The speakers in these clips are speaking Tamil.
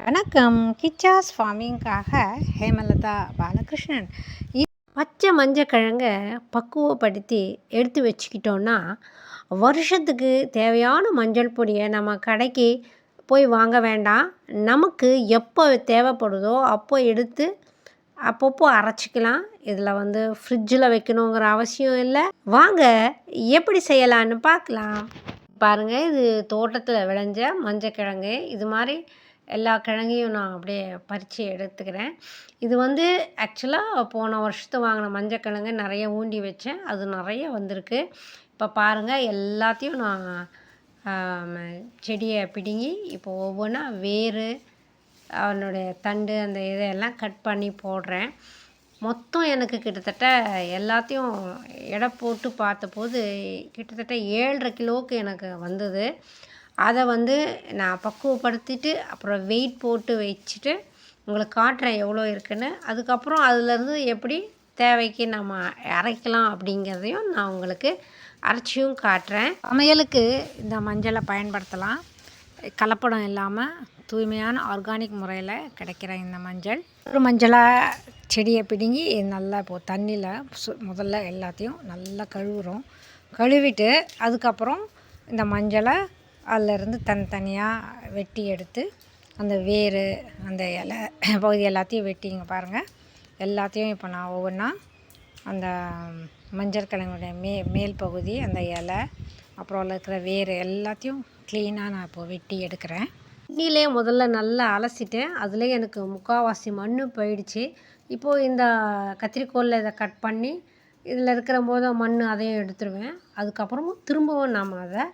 வணக்கம். கிச்சாஸ் ஃபார்மிங்காக ஹேமலதா பாலகிருஷ்ணன். பச்சை பச்சை மஞ்சக்கிழங்க பக்குவப்படுத்தி எடுத்து வச்சுக்கிட்டோன்னா வருஷத்துக்கு தேவையான மஞ்சள் பொடியை நம்ம கடைக்கு போய் வாங்க வேண்டாம். நமக்கு எப்போ தேவைப்படுதோ அப்போ எடுத்து அப்பப்போ அரைச்சிக்கலாம். இதில் வந்து ஃப்ரிட்ஜில் வைக்கணுங்கிற அவசியம் இல்லை. வாங்க எப்படி செய்யலான்னு பார்க்கலாம். பாருங்கள் இது தோட்டத்தில் விளைஞ்ச மஞ்சக்கிழங்கு இது மாதிரி எல்லா கிழங்கையும் நான் அப்படியே பறித்து எடுத்துக்கிறேன். இது வந்து ஆக்சுவலாக போன வருஷத்து வாங்கின மஞ்சக்கிழங்கு நிறைய ஊண்டி வச்சேன். அது நிறைய வந்திருக்கு. இப்போ பாருங்கள் எல்லாத்தையும் நான் செடியை பிடுங்கி இப்போ ஒவ்வொன்றா வேர் அவனுடைய தண்டு அந்த இதையெல்லாம் கட் பண்ணி போடுறேன். மொத்தம் எனக்கு கிட்டத்தட்ட எல்லாத்தையும் எடை போட்டு பார்த்தபோது கிட்டத்தட்ட ஏழரை கிலோவுக்கு எனக்கு வந்தது. அதை வந்து நான் பக்குவப்படுத்திட்டு அப்புறம் வெயிட் போட்டு வச்சுட்டு உங்களுக்கு காட்டுறேன் எவ்வளோ இருக்குன்னு அதுக்கப்புறம் அதுலேருந்து எப்படி தேவைக்கு நம்ம அரைக்கலாம் அப்படிங்கிறதையும் நான் உங்களுக்கு அரைச்சியும் காட்டுறேன். சமையலுக்கு இந்த மஞ்சளை பயன்படுத்தலாம். கலப்படம் இல்லாமல் தூய்மையான ஆர்கானிக் முறையில் கிடைக்கிற இந்த மஞ்சள். ஒரு மஞ்சளாக செடியை பிடுங்கி நல்லா இப்போது தண்ணியில் சு முதல்ல எல்லாத்தையும் நல்லா கழுவுறோம். கழுவிட்டு அதுக்கப்புறம் இந்த மஞ்சளை அதிலிருந்து தனித்தனியாக வெட்டி எடுத்து அந்த வேர் அந்த இலை பகுதி எல்லாத்தையும் வெட்டிங்க பாருங்கள் எல்லாத்தையும் இப்போ நான் ஒவ்வொன்றா அந்த மஞ்சள் கிழங்குடைய மே மேல் பகுதி அந்த இலை அப்புறம் இருக்கிற வேர் எல்லாத்தையும் க்ளீனாக நான் இப்போ வெட்டி எடுக்கிறேன். தண்ணியிலே முதல்ல நல்லா அலசிட்டேன் அதுலேயே எனக்கு முக்கால்வாசி மண் போயிடுச்சு. இப்போது இந்த கத்திரிக்கோலில் இதை கட் பண்ணி இதில் இருக்கிற போது மண் அதையும் எடுத்துருவேன். அதுக்கப்புறமும் திரும்பவும் நாம் அதை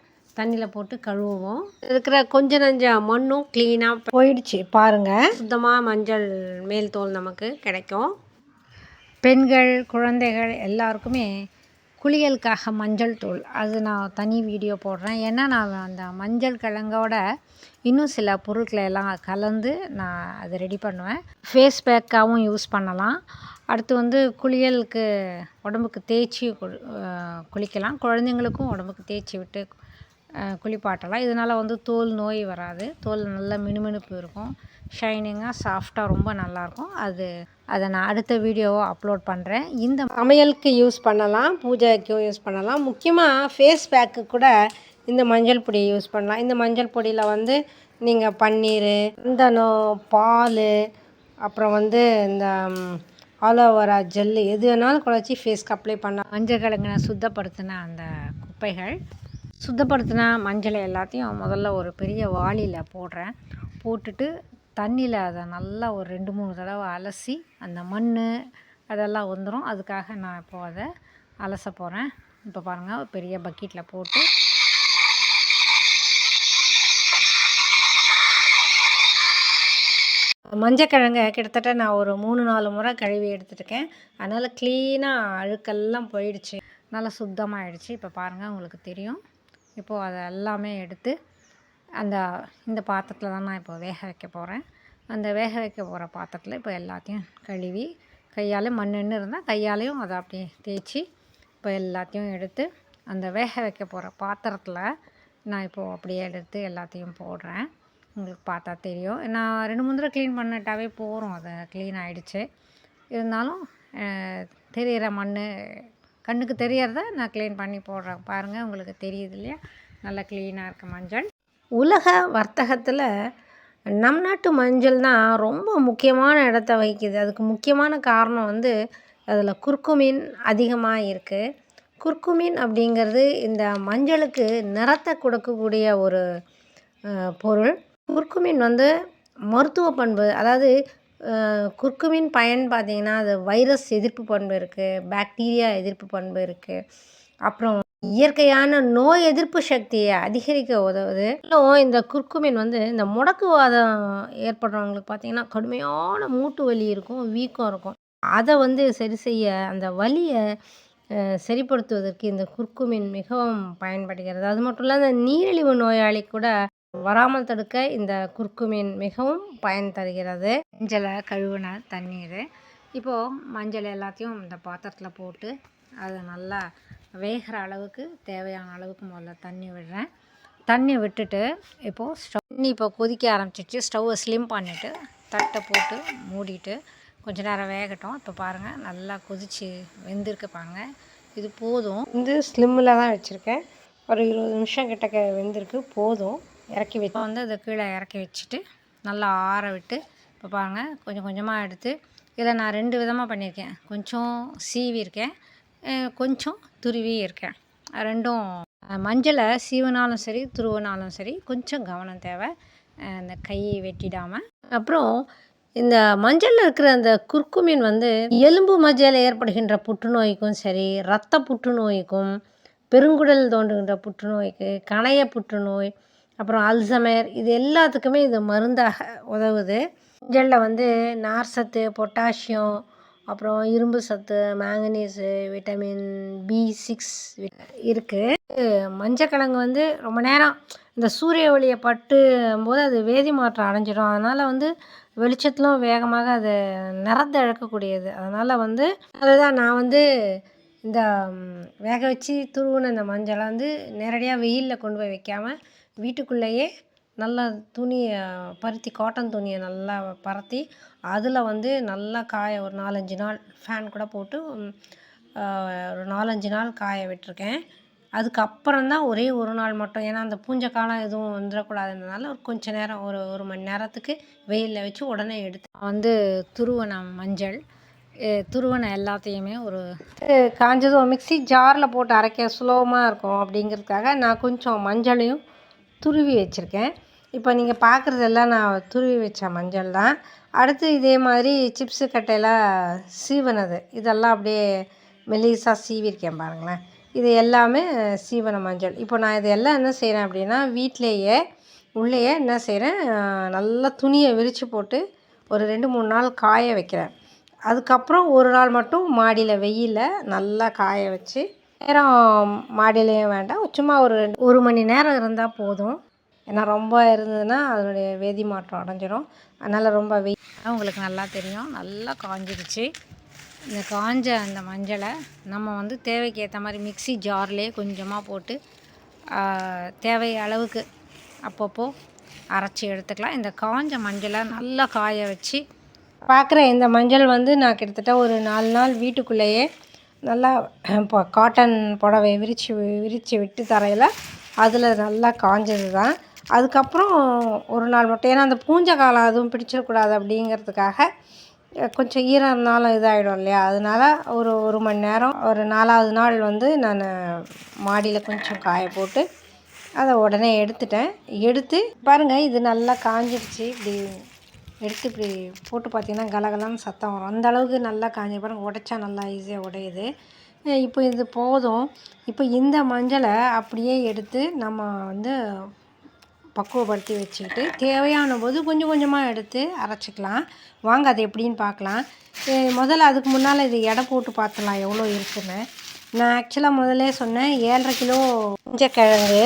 தண்ணியில் போட்டு கழுவுவோம். இருக்கிற கொஞ்ச நஞ்ச மண்ணும் க்ளீனாக போயிடுச்சு. பாருங்கள் சுத்தமாக மஞ்சள் மேல் தோல் நமக்கு கிடைக்கும். பெண்கள் குழந்தைகள் எல்லாருக்குமே குளியலுக்காக மஞ்சள் தூள். அது நான் தனி வீடியோ போடுறேன். ஏன்னா நான் அந்த மஞ்சள் கிழங்கோட இன்னும் சில பொருட்களை எல்லாம் கலந்து நான் அதை ரெடி பண்ணுவேன். ஃபேஸ் பேக்காகவும் யூஸ் பண்ணலாம். அடுத்து வந்து குளியலுக்கு உடம்புக்கு தேய்ச்சி குளிக்கலாம். குழந்தைங்களுக்கும் உடம்புக்கு தேய்ச்சி விட்டு குளிப்பாட்டலாம். இதனால் வந்து தோல் நோய் வராது. தோல் நல்ல மினுமினுப்பு இருக்கும். ஷைனிங்காக சாஃப்டாக ரொம்ப நல்லாயிருக்கும். அது அதை நான் அடுத்த வீடியோவை அப்லோட் பண்ணுறேன் இந்த சமையலுக்கு யூஸ் பண்ணலாம். பூஜைக்கும் யூஸ் பண்ணலாம். முக்கியமாக ஃபேஸ் பேக்கு கூட இந்த மஞ்சள் பொடியை யூஸ் பண்ணலாம். இந்த மஞ்சள் பொடியில் வந்து நீங்கள் பன்னீர் சந்தனம் பால் அப்புறம் வந்து இந்த ஆலோவேரா ஜெல்லு எது வேணாலும் குழச்சி ஃபேஸ்க்கு அப்ளை பண்ணலாம். மஞ்சள் கிழங்குன சுத்தப்படுத்தின அந்த குப்பைகள். சுத்தப்படுத்தின மஞ்சளை எல்லாத்தையும் முதல்ல ஒரு பெரிய வாளியில் போடுறேன். போட்டுட்டு தண்ணியில் அதை நல்லா ஒரு ரெண்டு மூணு தடவை அலசி அந்த மண் அதெல்லாம் வந்துடும் அதுக்காக நான் இப்போ அதை அலச போகிறேன் இப்போ பாருங்கள் ஒரு பெரிய பக்கெட்டில் போட்டு. மஞ்சக்கிழங்கை கிட்டத்தட்ட நான் ஒரு மூணு நாலு முறை கழுவி எடுத்துட்டுருக்கேன். அதனால் க்ளீனாக அழுக்கெல்லாம் போயிடுச்சு. நல்லா சுத்தமாகிடுச்சு இப்போ பாருங்கள் உங்களுக்கு தெரியும். இப்போது அதை எல்லாமே எடுத்து அந்த இந்த பாத்திரத்தில் தான் நான் இப்போ வேக வைக்க போகிறேன் அந்த வேக வைக்க போகிற பாத்திரத்தில் இப்போ எல்லாத்தையும் கழுவி கையால் மண்ணெண்ணு இருந்தால் கையாலையும் அதை அப்படியே தேய்ச்சி இப்போ எல்லாத்தையும் எடுத்து அந்த வேக வைக்க போகிற பாத்திரத்தில் நான் இப்போது அப்படியே எடுத்து எல்லாத்தையும் போடுறேன். உங்களுக்கு பார்த்தா தெரியும். நான் ரெண்டு மூணு தடவை க்ளீன் பண்ணிட்டாவே போகிறோம் அது க்ளீன் ஆகிடுச்சு இருந்தாலும் தெரிகிற தெரியிற மண் கண்ணுக்கு தெரியறத நான் க்ளீன் பண்ணி போடுறேன். பாருங்கள் உங்களுக்கு தெரியுது இல்லையா? நல்லா க்ளீனாக இருக்க மஞ்சள். உலக வர்த்தகத்தில் நம் நாட்டு மஞ்சள் தான் ரொம்ப முக்கியமான இடத்த வகிக்குது. அதுக்கு முக்கியமான காரணம் வந்து அதில் குர்குமின் அதிகமாக இருக்குது குர்குமின் அப்படிங்கிறது இந்த மஞ்சளுக்கு நிறத்தை கொடுக்கக்கூடிய ஒரு பொருள். குர்குமின் வந்து மருத்துவ பண்பு அதாவது குர்குமின் பயன் பார்த்தீங்கன்னா அது வைரஸ் எதிர்ப்பு பண்பு இருக்குது பாக்டீரியா எதிர்ப்பு பண்பு இருக்குது அப்புறம் இயற்கையான நோய் எதிர்ப்பு சக்தியை அதிகரிக்க உதவுது. இன்னும் இந்த குர்குமின் வந்து இந்த முடக்குவாதம் ஏற்படுறவங்களுக்கு பார்த்திங்கன்னா கடுமையான மூட்டு வலி இருக்கும் வீக்கம் இருக்கும். அதை வந்து சரி செய்ய அந்த வலியை சரிப்படுத்துவதற்கு இந்த குர்குமின் மிகவும் பயன்படுகிறது. அது மட்டும் இல்லாத நீரிழிவு நோயாளி கூட வராமல் தடுக்க இந்த குர்குமின் மிகவும் பயன் தருகிறது. மஞ்சளை கழுவின தண்ணீர். இப்போது மஞ்சள் எல்லாத்தையும் இந்த பாத்திரத்தில் போட்டு அதை நல்லா வேகிற அளவுக்கு தேவையான அளவுக்கு முதல்ல தண்ணி விடுறேன். தண்ணி விட்டுட்டு இப்போது ஸ்டவ் தண்ணி இப்போ கொதிக்க ஆரம்பிச்சிச்சு ஸ்டவ்வை ஸ்லிம் பண்ணிவிட்டு தட்டை போட்டு மூடிட்டு கொஞ்ச நேரம் வேகட்டும். இப்போ பாருங்கள் நல்லா கொதிச்சு வெந்திருக்கு பாருங்க. இது போதும். இது ஸ்லிம்மில் தான் வச்சுருக்கேன். ஒரு இருபது நிமிஷம் கிட்டக்க வெந்திருக்கு. போதும். இறக்கி வச்சு இப்போ வந்து அதை கீழே இறக்கி வச்சுட்டு நல்லா ஆற விட்டு இப்போ பாருங்கள் கொஞ்சம் கொஞ்சமாக எடுத்து இதில் நான் ரெண்டு விதமாக பண்ணியிருக்கேன். கொஞ்சம் சீவி இருக்கேன் கொஞ்சம் துருவி இருக்கேன். ரெண்டும் மஞ்சளை சீவினாலும் சரி துருவினாலும் சரி கொஞ்சம் கவனம் தேவை. அந்த கையை வெட்டிடாமல் அப்புறம் இந்த மஞ்சளில் இருக்கிற அந்த குர்க்குமின் வந்து எலும்பு மஞ்சளில் ஏற்படுகின்ற புற்றுநோய்க்கும் சரி இரத்த புற்றுநோய்க்கும் பெருங்குடல் தோன்றுகின்ற புற்றுநோய்க்கு கணைய புற்றுநோய் அப்புறம் அல்சமர் இது எல்லாத்துக்குமே இது மருந்தாக உதவுது. மஞ்சளில் வந்து நார் சத்து பொட்டாசியம் அப்புறம் இரும்பு சத்து மேங்கனீஸு விட்டமின் பி சிக்ஸ் இருக்குது மஞ்சக்கிழங்கு வந்து ரொம்ப நேரம் இந்த சூரிய ஒளியை பட்டு போது அது வேதி மாற்றம் அடைஞ்சிடும். அதனால் வந்து வெளிச்சத்திலும் வேகமாக அது நிறத்தை இழக்கக்கூடியது. அதனால் வந்து அதுதான் நான் வந்து இந்த வேக வச்சு துருவின இந்த மஞ்சளை வந்து நேரடியாக வெயிலில் கொண்டு போய் வைக்காமல் வீட்டுக்குள்ளேயே நல்லா துணியை பருத்தி காட்டன் துணியை நல்லா பரத்தி அதில் வந்து நல்லா காய ஒரு நாலஞ்சு நாள் ஃபேன் கூட போட்டு ஒரு நாலஞ்சு நாள் காய விட்டிருக்கேன். அதுக்கப்புறம் தான் ஒரே ஒரு நாள் மட்டும். ஏன்னா அந்த பூஞ்சை காலம் எதுவும் வந்துடக்கூடாதுன்றதுனால ஒரு கொஞ்ச நேரம் ஒரு ஒரு மணி நேரத்துக்கு வெயிலில் வச்சு உடனே எடுத்து வந்து துருவன மஞ்சள் துருவனை எல்லாத்தையுமே ஒரு காஞ்சதும் மிக்ஸி ஜாரில் போட்டு அரைக்க சுலபமாக இருக்கும் அப்படிங்கிறதுக்காக நான் கொஞ்சம் மஞ்சளையும் துருவி வச்சுருக்கேன். இப்போ நீங்கள் பார்க்குறதெல்லாம் நான் துருவி வச்ச மஞ்சள் தான். அடுத்து இதே மாதிரி சிப்ஸு கட்டையெல்லாம் சீவனது. இதெல்லாம் அப்படியே மெலிசாக சீவிருக்கேன் பாருங்களேன். இது எல்லாமே சீவன மஞ்சள். இப்போ நான் இது எல்லாம் என்ன செய்கிறேன் அப்படின்னா வீட்டிலேயே உள்ளேயே என்ன செய்கிறேன் நல்லா துணியை விரித்து போட்டு ஒரு ரெண்டு மூணு நாள் காய வைக்கிறேன். அதுக்கப்புறம் ஒரு நாள் மட்டும் மாடியில் வெயிலில் நல்லா காய வச்சு நேரம் மாடியிலையும் வேண்டாம். சும்மா ஒரு ஒரு மணி நேரம் இருந்தால் போதும். ஏன்னா ரொம்ப இருந்ததுன்னா அதனுடைய வேதி மாற்றம் அடைஞ்சிரும். அதனால் ரொம்ப வெயில் உங்களுக்கு நல்லா தெரியும். நல்லா காஞ்சிருச்சு. இந்த காஞ்ச அந்த மஞ்சளை நம்ம வந்து தேவைக்கு ஏற்ற மாதிரி மிக்ஸி ஜார்லேயே கொஞ்சமாக போட்டு தேவை அளவுக்கு அப்பப்போ அரைச்சி எடுத்துக்கலாம். இந்த காஞ்ச மஞ்சளை நல்லா காய வச்சு பார்க்குற இந்த மஞ்சள் வந்து நான் கிட்டத்தட்ட ஒரு நாலு நாள் வீட்டுக்குள்ளேயே நல்லா இப்போ காட்டன் புடவை விரித்து விரித்து விட்டு தரையில் அதில் நல்லா காஞ்சது தான் அதுக்கப்புறம் ஒரு நாள் மட்டும் ஏன்னா அந்த பூஞ்சை காலம் அதுவும் பிடிச்சிடக்கூடாது அப்படிங்கிறதுக்காக கொஞ்சம் ஈரம் இருந்தாலும் இதாகிடும் இல்லையா? அதனால ஒரு ஒரு மணி நேரம் ஒரு நாலாவது நாள் வந்து நான் மாடியில் கொஞ்சம் காய போட்டு அதை உடனே எடுத்துட்டேன். எடுத்து பாருங்கள் இது நல்லா காஞ்சிடுச்சு இப்படி எடுத்து இப்படி போட்டு பார்த்தீங்கன்னா கலகலன்னு சத்தம் வரும். அந்த அளவுக்கு நல்லா காஞ்சி பாருங்கள் உடைச்சா நல்லா ஈஸியாக உடையுது. இப்போ இது போதும். இப்போ இந்த மஞ்சளை அப்படியே எடுத்து நம்ம வந்து பக்குவப்படுத்தி வச்சுக்கிட்டு தேவையான போது கொஞ்சம் கொஞ்சமாக எடுத்து அரைச்சிக்கலாம். வாங்க அது எப்படின்னு பார்க்கலாம். முதல்ல அதுக்கு முன்னால் இது எடை போட்டு பார்த்துலாம் எவ்வளோ இருக்குன்னு. நான் ஆக்சுவலாக முதல்ல சொன்னேன் ஏழரை கிலோ கிழங்கு.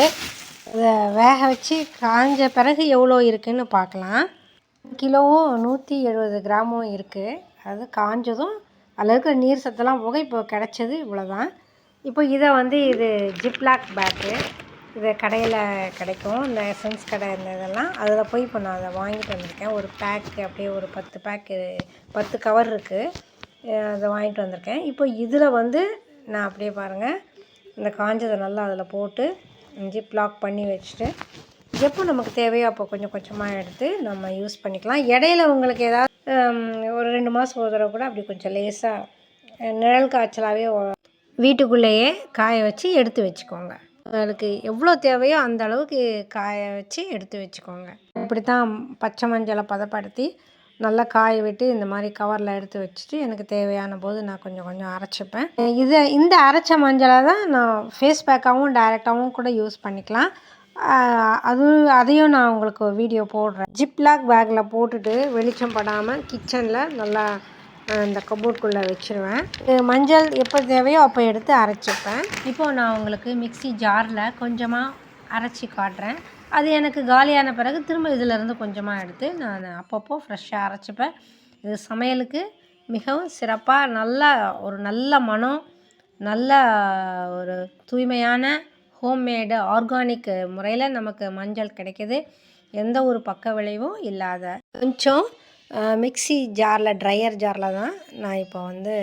இதை வேக வச்சு காஞ்ச பிறகு எவ்வளோ இருக்குன்னு பார்க்கலாம். கிலோவும் நூற்றி எழுபது கிராமும் இருக்குது அது காஞ்சதும் அதில் இருக்கிற நீர் சத்தெல்லாம் போக இப்போ கிடச்சது இவ்வளோ தான் இப்போ இதை வந்து இது ஜிப்லாக் பேக்கு இது கடையில் கிடைக்கும். இந்த சென்ஸ் கடை இந்த இதெல்லாம். அதில் போய் இப்போ நான் அதை வாங்கிட்டு வந்திருக்கேன். ஒரு பேக்கு அப்படியே ஒரு பத்து பேக்கு பத்து கவர் இருக்குது அதை வாங்கிட்டு வந்திருக்கேன். இப்போ இதில் வந்து நான் அப்படியே பாருங்கள் இந்த காஞ்சதை நல்லா அதில் போட்டு ஜிப்லாக் பண்ணி வச்சுட்டு எப்போ நமக்கு தேவையோ? அப்போ கொஞ்சம் கொஞ்சமாக எடுத்து நம்ம யூஸ் பண்ணிக்கலாம். இடையில உங்களுக்கு ஏதாவது ஒரு ரெண்டு மாதம் ஒரு தடவை கூட அப்படி கொஞ்சம் லேசாக நிழல் காய்ச்சலாகவே வீட்டுக்குள்ளேயே காய வச்சு எடுத்து வச்சுக்கோங்க. உங்களுக்கு எவ்வளோ தேவையோ அந்த அளவுக்கு காய வச்சு எடுத்து வச்சுக்கோங்க. இப்படி தான் பச்சை மஞ்சளை பதப்படுத்தி நல்லா காய விட்டு இந்த மாதிரி கவரில் எடுத்து வச்சுட்டு எனக்கு தேவையான போது நான் கொஞ்சம் கொஞ்சம் அரைச்சிப்பேன். இதை இந்த அரைச்ச மஞ்சளை தான் நான் ஃபேஸ் பேக்காகவும் டைரெக்டாகவும் கூட யூஸ் பண்ணிக்கலாம். அது அதையும் நான் உங்களுக்கு வீடியோ போடுறேன். ஜிப்லாக் பேக்கில் போட்டுட்டு வெளிச்சம் படாமல் கிச்சனில் நல்லா இந்த கபோர்ட்குள்ளே வச்சுருவேன். மஞ்சள் எப்போ தேவையோ அப்போ எடுத்து அரைச்சிப்பேன். இப்போது நான் உங்களுக்கு மிக்ஸி ஜாரில் கொஞ்சமாக அரைச்சி காட்டுறேன். அது எனக்கு காலியான பிறகு திரும்ப இதிலேருந்து கொஞ்சமாக எடுத்து நான் அப்பப்போ ஃப்ரெஷ்ஷாக அரைச்சிப்பேன். இது சமையலுக்கு மிகவும் சிறப்பாக நல்ல ஒரு நல்ல மனம் நல்ல ஒரு தூய்மையான ஹோம்மேடு ஆர்கானிக் முறையில் நமக்கு மஞ்சள் கிடைக்கிது. எந்த ஒரு பக்க விளைவும் இல்லாத. கொஞ்சம் மிக்ஸி ஜாரில் ட்ரையர் ஜாரில் தான் நான் இப்போ வந்து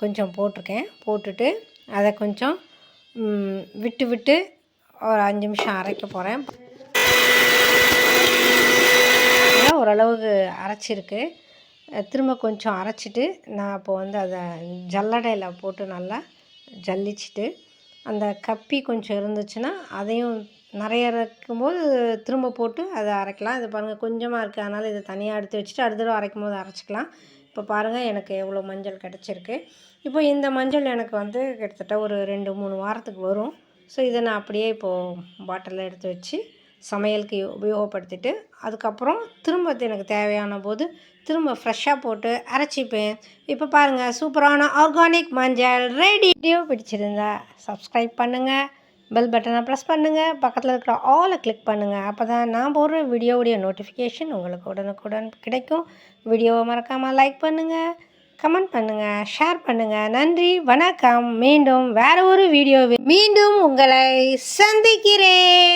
கொஞ்சம் போட்டிருக்கேன். போட்டுட்டு அதை கொஞ்சம் விட்டு விட்டு ஒரு அஞ்சு நிமிஷம் அரைக்க போகிறேன் ஓரளவுக்கு அரைச்சிருக்கு. திரும்ப கொஞ்சம் அரைச்சிட்டு நான் இப்போ வந்து அதை ஜல்லடையில் போட்டு நல்லா ஜல்லிச்சிட்டு அந்த கப்பி கொஞ்சம் இருந்துச்சுன்னா அதையும் நிறைய இருக்கும்போது திரும்ப போட்டு அதை அரைக்கலாம். இது பாருங்கள் கொஞ்சமாக இருக்குது அதனால் இதை தனியாக எடுத்து வச்சுட்டு அடுத்த தடவை அரைக்கும் போது அரைச்சிக்கலாம். இப்போ பாருங்கள் எனக்கு எவ்வளோ மஞ்சள் கிடச்சிருக்கு. இப்போ இந்த மஞ்சள் எனக்கு வந்து கிட்டத்தட்ட ஒரு ரெண்டு மூணு வாரத்துக்கு வரும். ஸோ இதை நான் அப்படியே இப்போது பாட்டிலில் எடுத்து வச்சு சமையலுக்கு உபயோகப்படுத்திட்டு அதுக்கப்புறம் திரும்ப எனக்கு தேவையான போது திரும்ப ஃப்ரெஷ்ஷாக போட்டு அரைச்சிப்பேன். இப்போ பாருங்கள் சூப்பரான ஆர்கானிக் மஞ்சள் ரெடி வீடியோ பிடிச்சிருந்தா சப்ஸ்கிரைப் பண்ணுங்கள் பெல் பட்டனை ப்ரெஸ் பண்ணுங்கள் பக்கத்தில் இருக்கிற ஆலை கிளிக் பண்ணுங்கள் அப்போ தான் நான் போடுற வீடியோவுடைய நோட்டிஃபிகேஷன் உங்களுக்கு உடனுக்குடன் கிடைக்கும். வீடியோவை மறக்காமல் லைக் பண்ணுங்கள் கமெண்ட் பண்ணுங்கள் ஷேர் பண்ணுங்கள் நன்றி வணக்கம். மீண்டும் வேறு ஒரு வீடியோவில் மீண்டும் உங்களை சந்திக்கிறேன்.